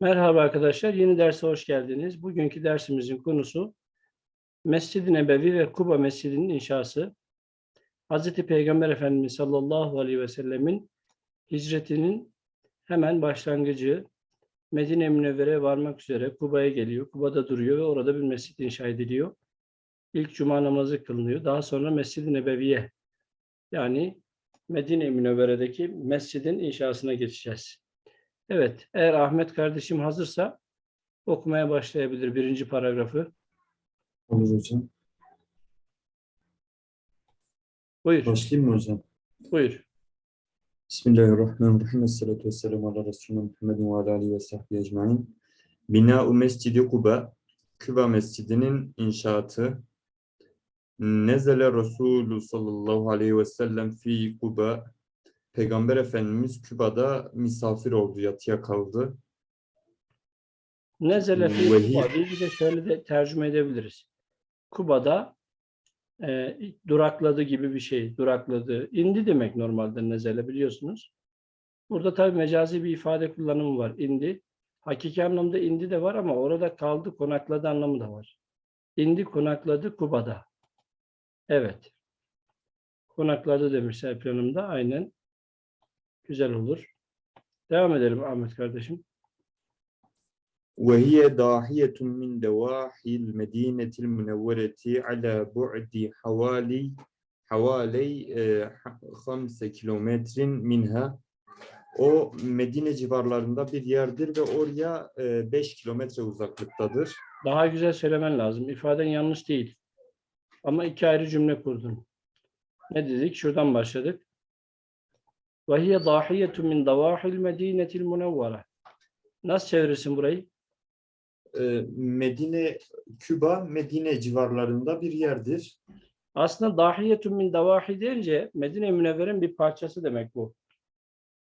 Merhaba arkadaşlar, yeni derse hoş geldiniz. Bugünkü dersimizin konusu Mescid-i Nebevi ve Kuba Mescidi'nin inşası. Hz. Peygamber Efendimiz sallallahu aleyhi ve sellemin hicretinin hemen başlangıcı Medine-i Münevvere'ye varmak üzere Kuba'ya geliyor. Kuba'da duruyor ve orada bir mescid inşa ediliyor. İlk cuma namazı kılınıyor. Daha sonra Mescid-i Nebevi'ye yani Medine-i Münevvere'deki mescidin inşasına geçeceğiz. Evet, eğer Ahmet kardeşim hazırsa okumaya başlayabilir birinci paragrafı. Olur hocam. Buyur, Başlayayım mı hocam? buyur. Bismillahirrahmanirrahim. Esselatu vesselamu ala Resulü Muhammedin ve ala alihi ve sahbihi ecmain. Bina-u Mescidi Kuba, Küba Mescidi'nin inşaatı. Nezele Resulü sallallahu aleyhi ve sellem fi Kuba. Peygamber Efendimiz Küba'da misafir oldu, yatıya kaldı. Nezele fi Kuba diye bir de şöyle de tercüme edebiliriz. Kuba'da e, durakladı gibi bir şey, durakladı. İndi demek normalde nezele biliyorsunuz. Burada tabii mecazi bir ifade kullanımı var. İndi. Hakiki anlamda indi de var ama orada kaldı, konakladı anlamı da var. İndi, konakladı Kuba'da. Evet. Konakladı demiş Serpil Hanım da aynen. Güzel olur. Devam edelim Ahmet kardeşim. وهي ضاحية من ضواحي المدينة المنورة على بعد حوالي حوالي آه، خمسة كيلومتر منها o Medine civarlarında bir yerdir ve oraya 5 kilometre uzaklıktadır. Daha güzel söylemen lazım. İfaden yanlış değil. Ama iki ayrı cümle kurdun. Ne dedik? Şuradan başladık. Ve hiye dahiyetu min davahil medinetil munevvere. Nasıl çevirirsin burayı? Ee, Medine, Küba, Medine civarlarında bir yerdir. Aslında dahiyetun min davahi deyince Medine Münevver'in bir parçası demek bu.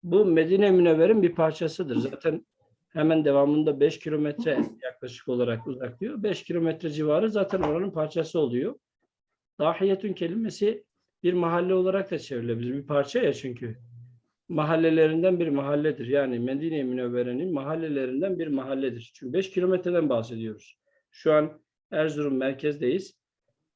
Bu Medine Münevver'in bir parçasıdır. Zaten hemen devamında 5 kilometre yaklaşık olarak uzaklıyor. 5 kilometre civarı zaten oranın parçası oluyor. Dahiyetun kelimesi bir mahalle olarak da çevrilebilir. Bir parça ya çünkü. Mahallelerinden bir mahalledir. Yani Medine-i Münevvere'nin mahallelerinden bir mahalledir. Çünkü 5 kilometreden bahsediyoruz. Şu an Erzurum merkezdeyiz.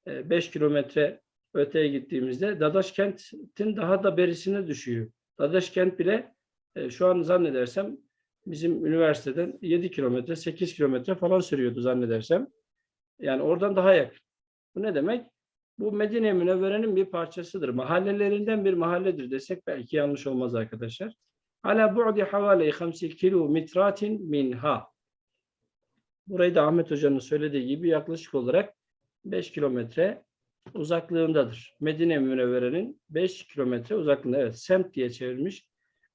5 kilometre öteye gittiğimizde Dadaş kentin daha da berisine düşüyor. Dadaş kent bile e, şu an zannedersem bizim üniversiteden 7 kilometre, 8 kilometre falan sürüyordu zannedersem. Yani oradan daha yakın. Bu ne demek? Bu Medine-i Münevvere'nin bir parçasıdır. Mahallelerinden bir mahalledir desek belki yanlış olmaz arkadaşlar. Ala bu'di havale 5 kilometratin minha. Burayı da Ahmet Hoca'nın söylediği gibi yaklaşık olarak 5 kilometre uzaklığındadır. Medine Münevvere'nin 5 kilometre uzaklığında. Evet, semt diye çevirmiş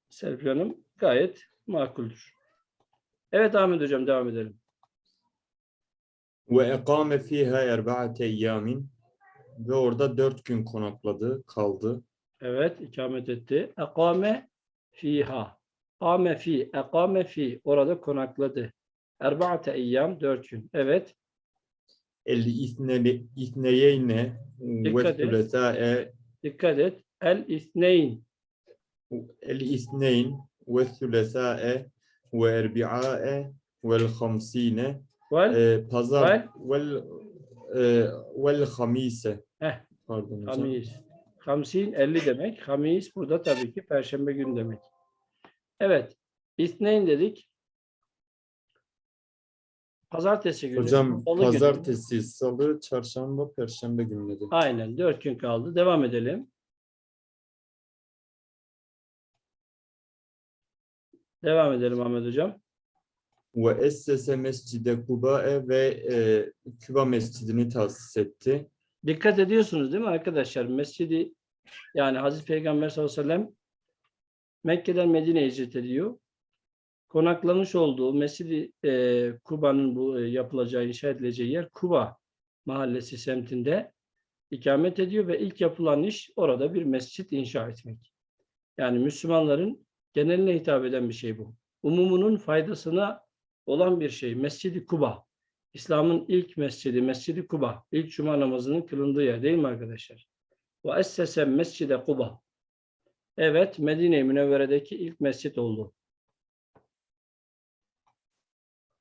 Serpil Hanım. Gayet makuldür. Evet Ahmet Hocam devam edelim. Ve ekame fiha erba'ate eyyamin ve orada dört gün konakladı, kaldı. Evet, ikamet etti. Ekame fiha. Ame fi, ekame fi. Orada konakladı. Erbaate eyyam, dört gün. Evet, El isne- isneyeyne ve sülesâe dikkat et. El isneyn. el isneyn ve sülesâe ve erbi'âe vel hamsine Vel, Ee, pazar vel vel hamise Heh. pardon hocam. Hamis. Hamsin 50 demek. Hamis burada tabii ki perşembe günü demek. Evet. İsneyn dedik. Pazartesi günü. Hocam salı günü. pazartesi, salı, çarşamba, perşembe günleri. Aynen. Dört gün kaldı. Devam edelim. Devam edelim Ahmet Hocam. Ve essese mescide Kubae ve e, Küba mescidini tahsis etti. Dikkat ediyorsunuz değil mi arkadaşlar? Mescidi yani Hazreti Peygamber sallallahu aleyhi ve sellem Mekke'den Medine'ye hicret ediyor. Konaklamış olduğu Mescidi e, Kuba'nın bu e, yapılacağı, inşa edileceği yer Kuba mahallesi semtinde ikamet ediyor ve ilk yapılan iş orada bir mescit inşa etmek. Yani Müslümanların geneline hitap eden bir şey bu. Umumunun faydasına olan bir şey. Mescidi Kuba. İslam'ın ilk mescidi, Mescidi Kuba. ilk cuma namazının kılındığı yer değil mi arkadaşlar? Ve essese mescide Kuba. Evet, Medine-i Münevvere'deki ilk mescit oldu.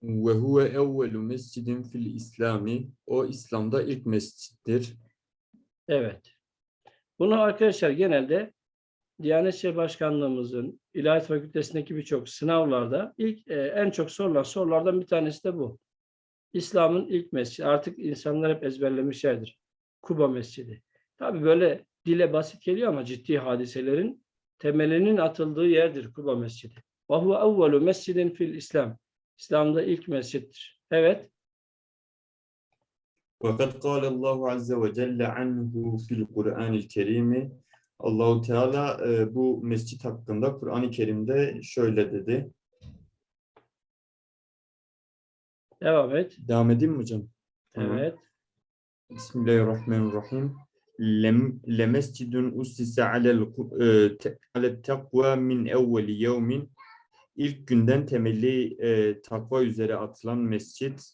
Ve huve evvelu mescidin fil İslami. O İslam'da ilk mescittir. Evet. Bunu arkadaşlar genelde Diyanet İşleri Başkanlığımızın İlahiyat Fakültesindeki birçok sınavlarda ilk e, en çok sorulan sorulardan bir tanesi de bu. İslam'ın ilk mescidi. Artık insanlar hep ezberlemişlerdir. Kuba Mescidi. Tabii böyle dile basit geliyor ama ciddi hadiselerin temelinin atıldığı yerdir Kuba Mescidi. Ve huve evvelu mescidin fil İslam. İslam'da ilk mescittir. Evet. وقد قال الله عز وجل عنه في القرآن الكريم Allahu Teala e, bu mescit hakkında Kur'an-ı Kerim'de şöyle dedi. Devam et. Devam edeyim mi hocam? Tamam. Evet. Bismillahirrahmanirrahim. Lem, lemescidun ussise alel, e, alel takva min evveli yevmin. İlk günden temelli e, takva üzere atılan mescit.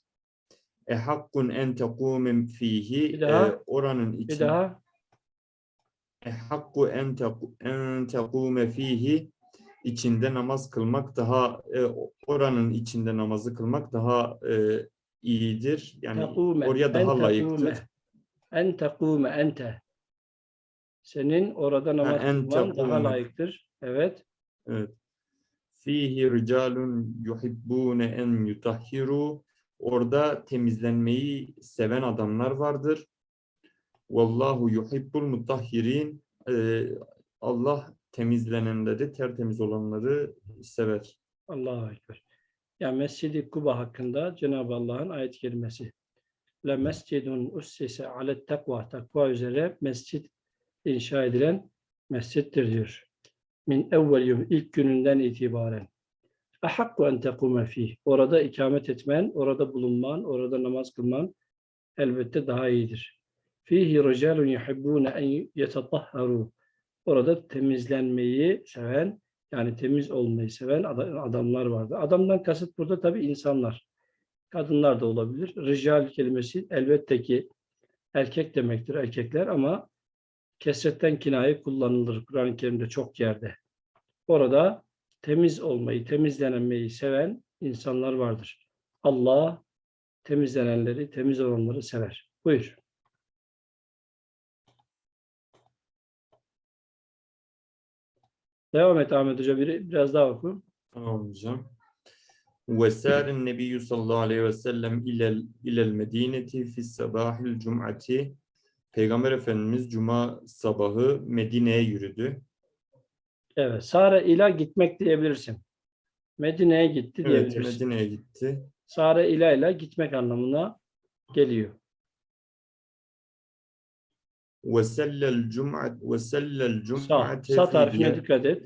E hakkun en tekume fihi. Bir e, oranın Bir için. daha. E hakku en, teku, en tekume fihi. içinde namaz kılmak daha e, oranın içinde namazı kılmak daha e, iyidir. Yani Tekume, oraya daha en layıktır. tekume. En tekume ente. Senin orada namaz en kılman daha tekume. layıktır. Evet. Evet. Fihi ricalun yuhibbune en yutahhiru. Orada temizlenmeyi seven adamlar vardır. Vallahu yuhibbul mutahhirin. Ee, Allah temizlenenleri, tertemiz olanları sever. Allahu Ekber. Ya Mescid-i Kuba hakkında Cenab-ı Allah'ın ayet kelimesi. Le mescidun ussise alet takva. Takva üzere mescit inşa edilen mescittir diyor. Min evvel ilk gününden itibaren. Ahakku en tekume fih. Orada ikamet etmen, orada bulunman, orada namaz kılman elbette daha iyidir. Fihi ricalun yuhibbune en yetatahharu. Orada temizlenmeyi seven, yani temiz olmayı seven ada- adamlar vardı. Adamdan kasıt burada tabii insanlar. Kadınlar da olabilir. Rical kelimesi elbette ki erkek demektir erkekler ama kesretten kinaye kullanılır Kur'an-ı Kerim'de çok yerde. Orada temiz olmayı, temizlenmeyi seven insanlar vardır. Allah temizlenenleri, temiz olanları sever. Buyur. Devam et Ahmet Hoca. Biri, biraz daha oku. Tamam hocam. Ve sârin nebiyyü sallallahu aleyhi ve sellem ilel, ilel medineti fis sabahil cum'ati. Peygamber Efendimiz Cuma sabahı Medine'ye yürüdü. Evet. Sare ila gitmek diyebilirsin. Medine'ye gitti Evet, diyebilirsin. Medine'ye gitti. Sare ila ile gitmek anlamına geliyor. Ve sellel cum'at ve sellel cum'ate sağ dikkat et.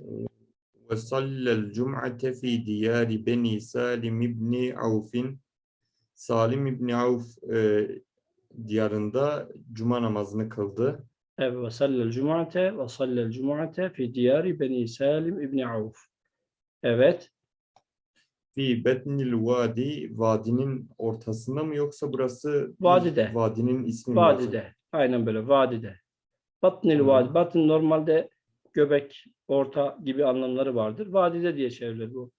ve sallel cum'ate fi diyari beni Salim ibni Avf'in Salim ibni Avf e, diyarında cuma namazını kıldı. Evet. Ve sallel cum'ate ve sallel cum'ate fi diyari beni Salim İbni Avf. Evet. Fi betnil vadi vadinin ortasında mı yoksa burası Vadide. vadinin ismi mi? Vadide. Aynen böyle vadide. Batnil Hı. vadi. Batın normalde göbek, orta gibi anlamları vardır. Vadide diye çevrilir bu.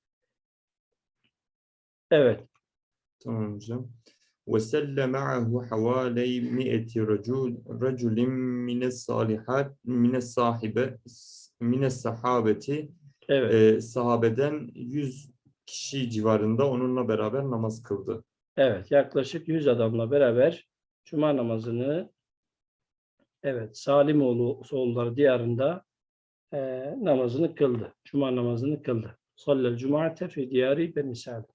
Evet. Tamam hocam. وسل معه حوالي مئة رجل رجل من الصالحات من الصاحبة من الصحابة Evet. e, sahabeden 100 kişi civarında onunla beraber namaz kıldı. Evet, yaklaşık 100 adamla beraber Cuma namazını evet Salimoğlu oğulları diyarında eee, namazını kıldı. Cuma namazını kıldı. Sallel Cuma'ate fi diyari Beni Salim.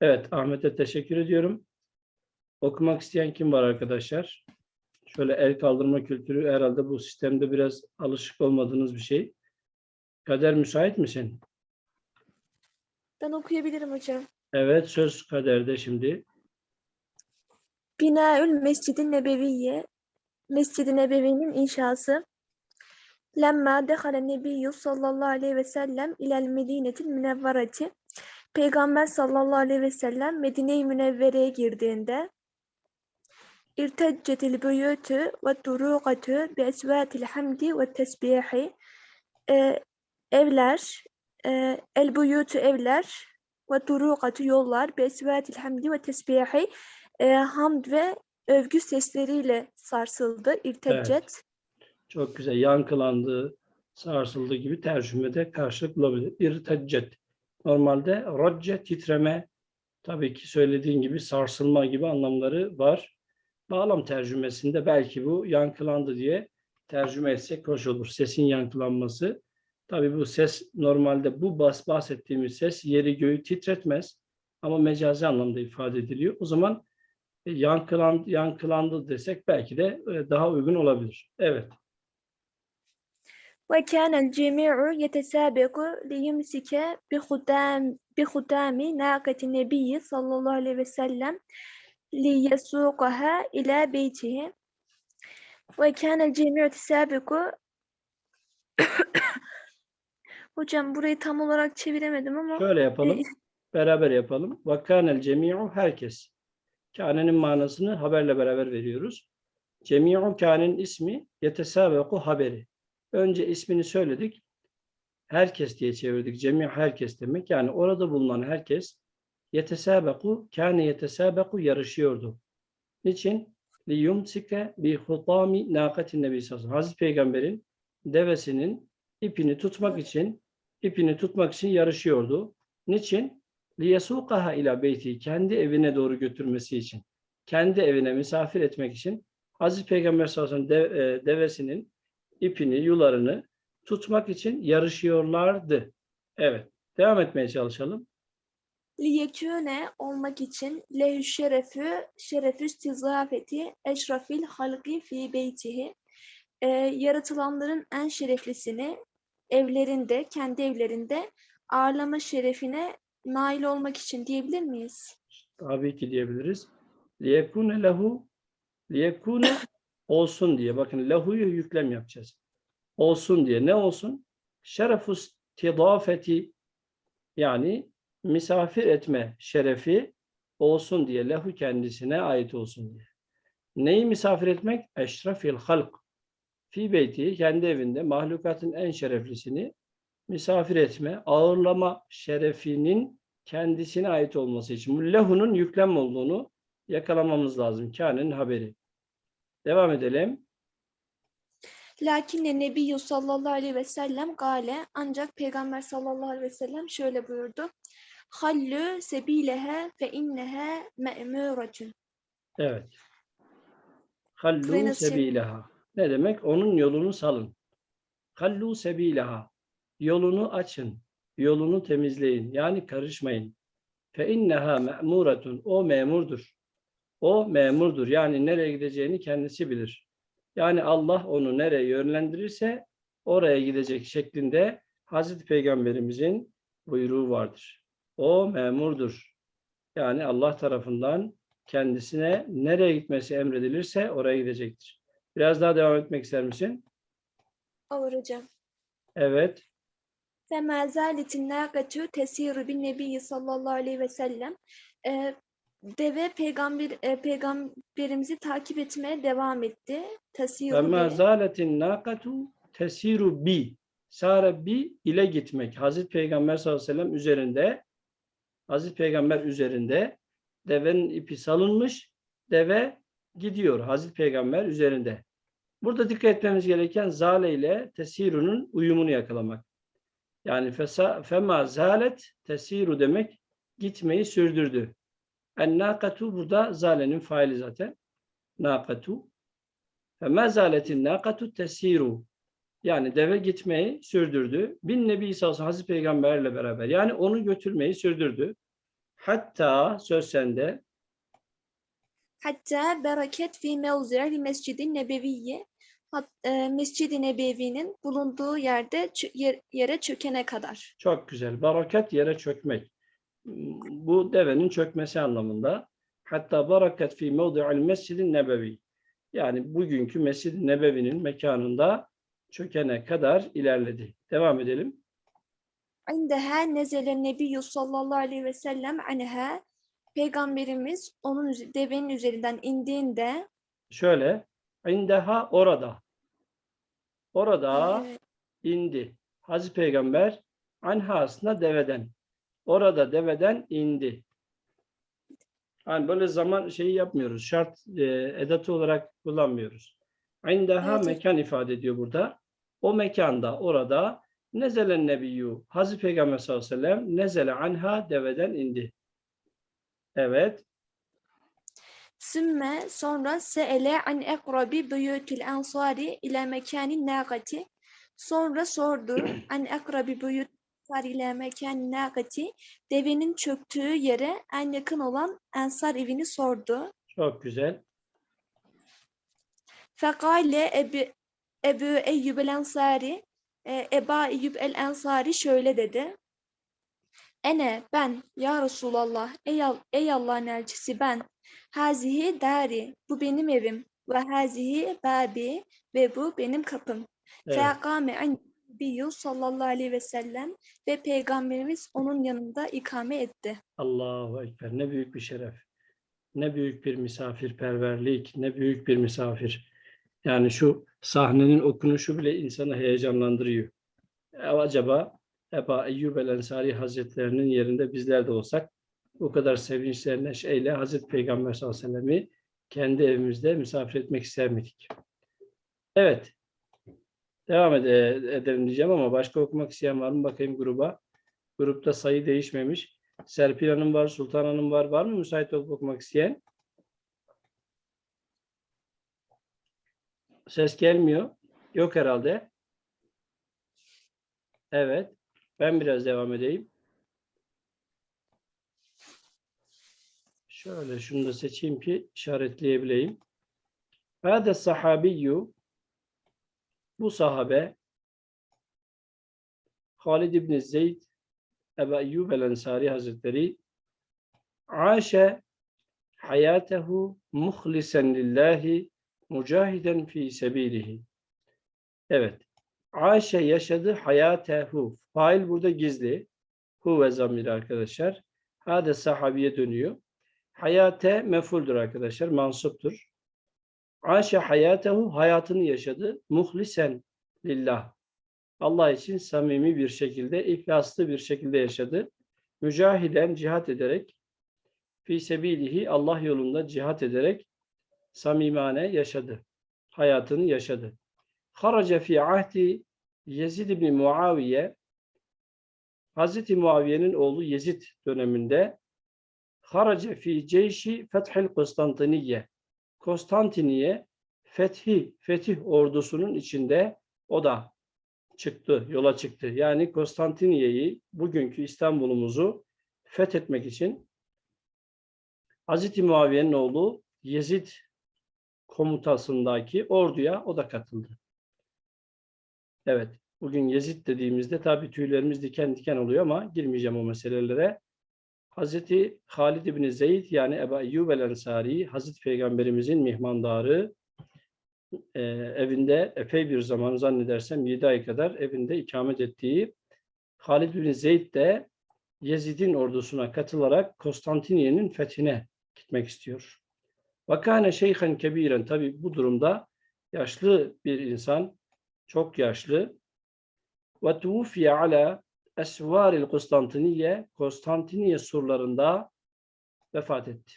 Evet, Ahmet'e teşekkür ediyorum. Okumak isteyen kim var arkadaşlar? Şöyle el kaldırma kültürü herhalde bu sistemde biraz alışık olmadığınız bir şey. Kader müsait misin? Ben okuyabilirim hocam. Evet, söz kaderde şimdi. Binaül Mescid-i Nebeviye, Mescid-i Nebevi'nin inşası. Lemma dehale nebiyyü sallallahu aleyhi ve sellem ilel medinetil münevvereti. Peygamber sallallahu aleyhi ve sellem Medine-i Münevvere'ye girdiğinde irteccetil buyutü ve durukatü bi esvatil hamdi ve tesbihi. Ee, evler, e, el buyutu evler, ve turukatü yollar besvetil hamdi ve tesbihi e, hamd ve övgü sesleriyle sarsıldı. İrteccet. Çok güzel. Yankılandı, sarsıldı gibi tercümede karşılık bulabilir. İrteccet. Normalde racce titreme tabii ki söylediğin gibi sarsılma gibi anlamları var. Bağlam tercümesinde belki bu yankılandı diye tercüme etsek hoş olur. Sesin yankılanması. Tabii bu ses normalde bu bas bahsettiğimiz ses yeri göğü titretmez ama mecazi anlamda ifade ediliyor. O zaman yankılandı, yankılandı desek belki de e, daha uygun olabilir. Evet. Liyumsike bi hudâm bi hudâmi nâkati nebiyyi sallallahu aleyhi ve sellem liyesûkaha ilâ beytihi. Ve kânel cemî'u yetesâbeku Hocam burayı tam olarak çeviremedim ama Şöyle yapalım. Beraber yapalım. Vakkanel cemi'u herkes. Kânenin manasını haberle beraber veriyoruz. Cemi'u kânenin ismi yetesâbeku haberi. Önce ismini söyledik. Herkes diye çevirdik. Cemi herkes demek. Yani orada bulunan herkes yetesâbeku kâne yetesâbeku yarışıyordu. Niçin? liyumsike bi hutami nâkatin nebi sallallahu. Hazreti Peygamber'in devesinin ipini tutmak için ipini tutmak için yarışıyordu. Niçin? Liyesukaha ila beyti kendi evine doğru götürmesi için. Kendi evine misafir etmek için Hazreti Peygamber sallallahu aleyhi ve sellem dev- e, devesinin ipini, yularını tutmak için yarışıyorlardı. Evet. Devam etmeye çalışalım. liyekûne olmak için lehü şerefü şerefü istizafeti eşrafil halki fi beytihi Ee, yaratılanların en şereflisini evlerinde, kendi evlerinde ağırlama şerefine nail olmak için diyebilir miyiz? Tabii ki diyebiliriz. Liyekune lehu liyekune olsun diye. Bakın lehu'yu yüklem yapacağız. Olsun diye. Ne olsun? Şerefus tidafeti yani misafir etme şerefi olsun diye. Lehu kendisine ait olsun diye. Neyi misafir etmek? Eşrefil halk. Fi beyti kendi evinde mahlukatın en şereflisini misafir etme, ağırlama şerefinin kendisine ait olması için. Lehunun yüklem olduğunu yakalamamız lazım. Kânenin haberi. Devam edelim. Lakinne Nebiyyü sallallahu aleyhi ve sellem gale ancak Peygamber sallallahu aleyhi ve sellem şöyle buyurdu. Hallü sebilehe fe innehe me'muretun. Evet. Hallu sebileha. Ne demek? Onun yolunu salın. Hallu sebileha. Yolunu açın. Yolunu temizleyin. Yani karışmayın. Fe inneha me'muretun. O memurdur. O memurdur. Yani nereye gideceğini kendisi bilir. Yani Allah onu nereye yönlendirirse oraya gidecek şeklinde Hazreti Peygamberimizin buyruğu vardır. O memurdur. Yani Allah tarafından kendisine nereye gitmesi emredilirse oraya gidecektir. Biraz daha devam etmek ister misin? Olur hocam. Evet. Ve mezaletin nâgatü tesiru bin nebiyyi sallallahu aleyhi ve sellem. Ee, deve peygamber e, peygamberimizi takip etmeye devam etti. Tesiru Ve ma de- zaletin nakatu tesiru bi. Sare bi ile gitmek. Hazreti Peygamber sallallahu aleyhi ve sellem üzerinde Hazreti Peygamber üzerinde devenin ipi salınmış. Deve gidiyor. Hazreti Peygamber üzerinde. Burada dikkat etmemiz gereken zale ile tesirunun uyumunu yakalamak. Yani fema zalet tesiru demek gitmeyi sürdürdü. En nakatu burada zalenin faili zaten. Nakatu. Fema zaletin nakatu tesiru. Yani deve gitmeyi sürdürdü. Bin Nebi sallallahu ve sellem Hazreti Peygamberle beraber. Yani onu götürmeyi sürdürdü. Hatta söz sende Hatta bereket fi mevzi'i mescidi nebeviyye Hat, e, Mescid-i Nebevi'nin bulunduğu yerde yere çökene kadar. Çok güzel. Barakat yere çökmek. Bu devenin çökmesi anlamında. Hatta barakat fi mevdi'il mescidin nebevi. Yani bugünkü Mescid-i Nebevi'nin mekanında çökene kadar ilerledi. Devam edelim. İndeha nezele nebiyyü sallallahu aleyhi ve sellem anha Peygamberimiz onun devenin üzerinden indiğinde Şöyle. İndeha orada. Orada indi. Hazreti Peygamber anha aslında deveden. Orada deveden indi. Hani böyle zaman şeyi yapmıyoruz. Şart e, edatı olarak kullanmıyoruz. İndeha Evet. mekan ifade ediyor burada. O mekanda orada nezelen nebiyyü. Hazreti Peygamber sallallahu aleyhi ve sellem nezele anha deveden indi. Evet. Sümme sonra se'ele an ekrabi buyutil ensari ile mekanin nâgati. Sonra sordu an ekrabi buyutil ensari ile mekanin nâgati. Devenin çöktüğü yere en yakın olan ensar evini sordu. Çok güzel. Fekale Ebu, Ebu Eyyub el Ensari, e, Eba Eyyub el Ensari şöyle dedi. Ene ben ya Resulallah ey, ey Allah'ın elçisi ben. Hazihi dari bu benim evim ve hazihi babi ve bu benim kapım. Evet. Fekame Nebiyyü sallallahu aleyhi ve sellem ve peygamberimiz onun yanında ikame etti. Allahu Ekber. Ne büyük bir şeref. Ne büyük bir misafirperverlik. Ne büyük bir misafir. Yani şu sahnenin okunuşu bile insanı heyecanlandırıyor. E, Acaba Eba Eyyub el Ensari Hazretlerinin yerinde bizler de olsak bu kadar sevinçle, neşeyle Hazreti Peygamber sallallahu aleyhi ve sellem'i kendi evimizde misafir etmek ister miydik? Evet. Devam ede- edelim diyeceğim ama başka okumak isteyen var mı? Bakayım gruba. Grupta sayı değişmemiş. Serpil Hanım var, Sultan Hanım var. Var mı müsait olup okumak isteyen? Ses gelmiyor. Yok herhalde. Evet. Ben biraz devam edeyim. Şöyle şunu da seçeyim ki işaretleyebileyim. Hâde sahabiyyü bu sahabe Halid İbni Zeyd Ebu Eyyub el-Ensari Hazretleri Aşe hayatehu muhlisen lillahi mücahiden fi sebilihi. Evet. Aşe yaşadı hayatehu. Fail burada gizli. Hu ve zamiri arkadaşlar. Hade sahabiye dönüyor. Hayate mefuldur arkadaşlar. Mansuptur. Aşe hayatehu hayatını yaşadı. Muhlisen lillah. Allah için samimi bir şekilde, ihlaslı bir şekilde yaşadı. Mücahiden cihat ederek, fi sebilihi Allah yolunda cihat ederek samimane yaşadı. Hayatını yaşadı. Haraca fi ahdi Yezid ibn Muaviye Hazreti Muaviye'nin oğlu Yezid döneminde haraca fi ceyşi fethil Konstantiniye Konstantiniye fethi, fetih ordusunun içinde o da çıktı, yola çıktı. Yani Konstantiniye'yi, bugünkü İstanbul'umuzu fethetmek için Hazreti Muaviye'nin oğlu Yezid komutasındaki orduya o da katıldı. Evet, bugün Yezid dediğimizde tabii tüylerimiz diken diken oluyor ama girmeyeceğim o meselelere. Hazreti Halid bin Zeyd yani Ebu Eyyub el Ensari, Hazreti Peygamberimizin mihmandarı, e, evinde epey bir zaman zannedersem 7 ay kadar evinde ikamet ettiği Halid bin Zeyd de Yezid'in ordusuna katılarak Konstantiniye'nin fethine gitmek istiyor. Vakane şeyhen kebiren tabi bu durumda yaşlı bir insan, çok yaşlı. Ve tufiye ala esvaril Konstantiniye, Konstantiniye surlarında vefat etti.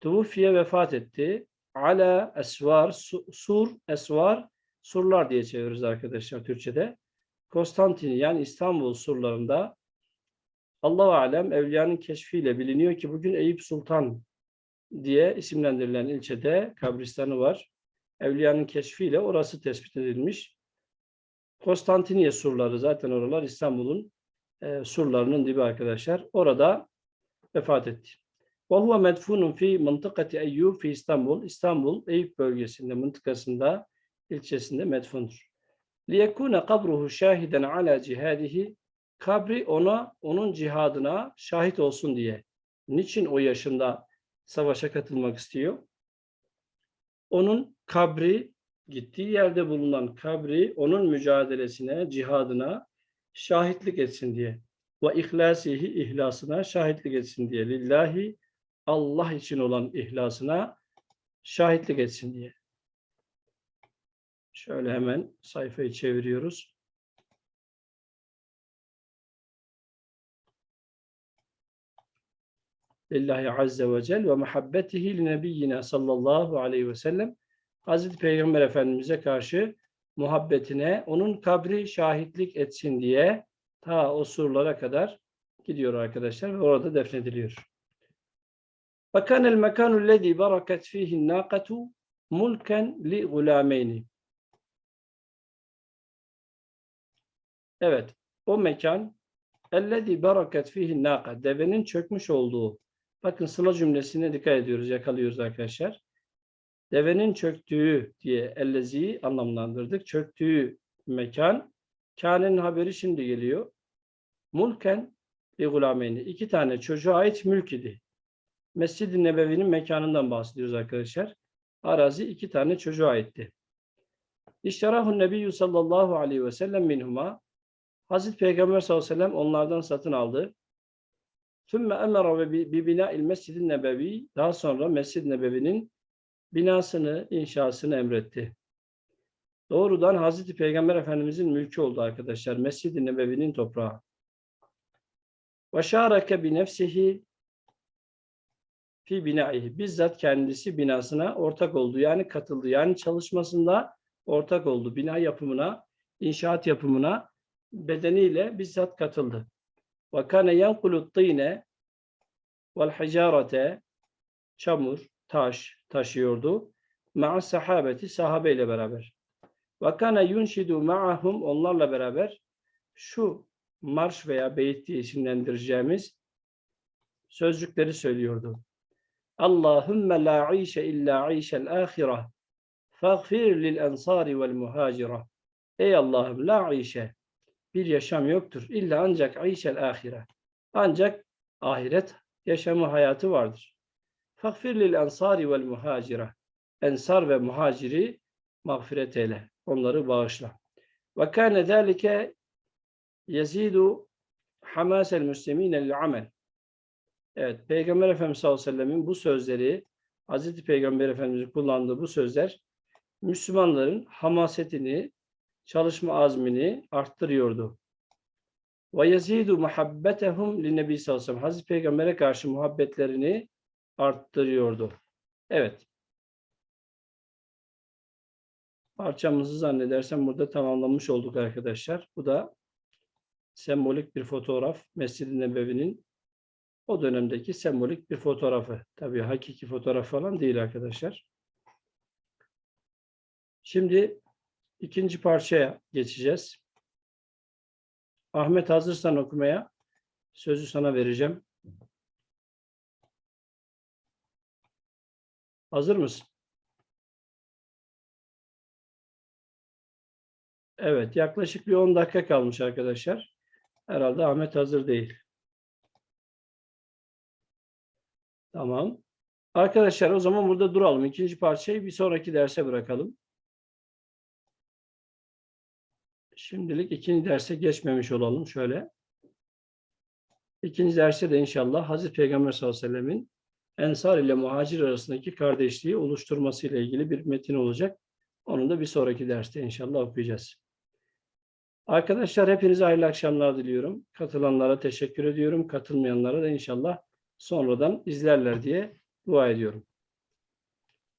Tufiye vefat etti. Ala esvar, su- sur, esvar, surlar diye çeviririz arkadaşlar Türkçe'de. Konstantiniye yani İstanbul surlarında Allah-u Alem evliyanın keşfiyle biliniyor ki bugün Eyüp Sultan diye isimlendirilen ilçede kabristanı var. Evliyanın keşfiyle orası tespit edilmiş. Konstantiniye surları zaten oralar İstanbul'un e, surlarının dibi arkadaşlar. Orada vefat etti. Ve huve fi mıntıkati Eyyub fi İstanbul. İstanbul Eyüp bölgesinde, mıntıkasında, ilçesinde medfundur. Liyekune kabruhu şahiden ala cihadihi kabri ona, onun cihadına şahit olsun diye. Niçin o yaşında savaşa katılmak istiyor? Onun kabri, gittiği yerde bulunan kabri, onun mücadelesine, cihadına şahitlik etsin diye. Ve ihlasihi, ihlasına şahitlik etsin diye. Lillahi, Allah için olan ihlasına şahitlik etsin diye. Şöyle hemen sayfayı çeviriyoruz. lillahi azze ve cel ve muhabbetihi li nebiyyina sallallahu aleyhi ve sellem Hazreti Peygamber Efendimiz'e karşı muhabbetine onun kabri şahitlik etsin diye ta o surlara kadar gidiyor arkadaşlar ve orada defnediliyor. وَكَانَ الْمَكَانُ الَّذ۪ي بَرَكَتْ ف۪يهِ النَّاقَةُ مُلْكًا لِغُلَامَيْنِ Evet, o mekan اَلَّذ۪ي بَرَكَتْ ف۪يهِ النَّاقَةِ Devenin çökmüş olduğu. Bakın sıla cümlesine dikkat ediyoruz, yakalıyoruz arkadaşlar. Devenin çöktüğü diye ellezi anlamlandırdık. Çöktüğü mekan. Kâne'nin haberi şimdi geliyor. Mulken li gulameyni. İki tane çocuğa ait mülk idi. Mescid-i Nebevi'nin mekanından bahsediyoruz arkadaşlar. Arazi iki tane çocuğa aitti. İşterahun Nebiyyü sallallahu aleyhi ve sellem minhuma. Hazreti Peygamber sallallahu aleyhi ve sellem onlardan satın aldı. Sümme emara bi bina'il mescid-i nebevi. Daha sonra Mescid-i Nebevi'nin binasını, inşasını emretti. Doğrudan Hazreti Peygamber Efendimizin mülkü oldu arkadaşlar. Mescid-i Nebevi'nin toprağı. Ve şareke bi nefsihi fi binaihi. Bizzat kendisi binasına ortak oldu. Yani katıldı. Yani çalışmasında ortak oldu. Bina yapımına, inşaat yapımına bedeniyle bizzat katıldı. Ve kâne yankulut tîne vel hicarete çamur, taş taşıyordu. Ma'a sahabeti sahabeyle beraber. Ve kana yunşidu ma'ahum onlarla beraber şu marş veya beyit diye isimlendireceğimiz sözcükleri söylüyordu. Allahümme la işe illa işel ahire faghfir lil ensari vel muhacire. Ey Allah'ım la işe bir yaşam yoktur. İlla ancak işel ahire. Ancak ahiret yaşamı hayatı vardır. Fakfir lil ensari vel muhacire. Ensar ve muhaciri mağfiret eyle. Onları bağışla. Ve kâne zâlike yezidu hamasel müslimine lil amel. Evet, Peygamber Efendimiz sallallahu aleyhi ve sellemin bu sözleri, Hazreti Peygamber Efendimizin kullandığı bu sözler, Müslümanların hamasetini, çalışma azmini arttırıyordu. Ve yezidu muhabbetehum li nebi sallallahu aleyhi ve sellem. Hazreti Peygamber'e karşı muhabbetlerini arttırıyordu. Evet. Parçamızı zannedersem burada tamamlamış olduk arkadaşlar. Bu da sembolik bir fotoğraf. Mescid-i Nebevi'nin o dönemdeki sembolik bir fotoğrafı. Tabii hakiki fotoğraf falan değil arkadaşlar. Şimdi ikinci parçaya geçeceğiz. Ahmet hazırsan okumaya sözü sana vereceğim. Hazır mısın? Evet, yaklaşık bir 10 dakika kalmış arkadaşlar. Herhalde Ahmet hazır değil. Tamam. Arkadaşlar o zaman burada duralım. İkinci parçayı bir sonraki derse bırakalım. Şimdilik ikinci derse geçmemiş olalım şöyle. İkinci derste de inşallah Hazreti Peygamber sallallahu aleyhi ve sellemin Ensar ile Muhacir arasındaki kardeşliği oluşturması ile ilgili bir metin olacak. Onu da bir sonraki derste inşallah okuyacağız. Arkadaşlar hepinize hayırlı akşamlar diliyorum. Katılanlara teşekkür ediyorum. Katılmayanlara da inşallah sonradan izlerler diye dua ediyorum.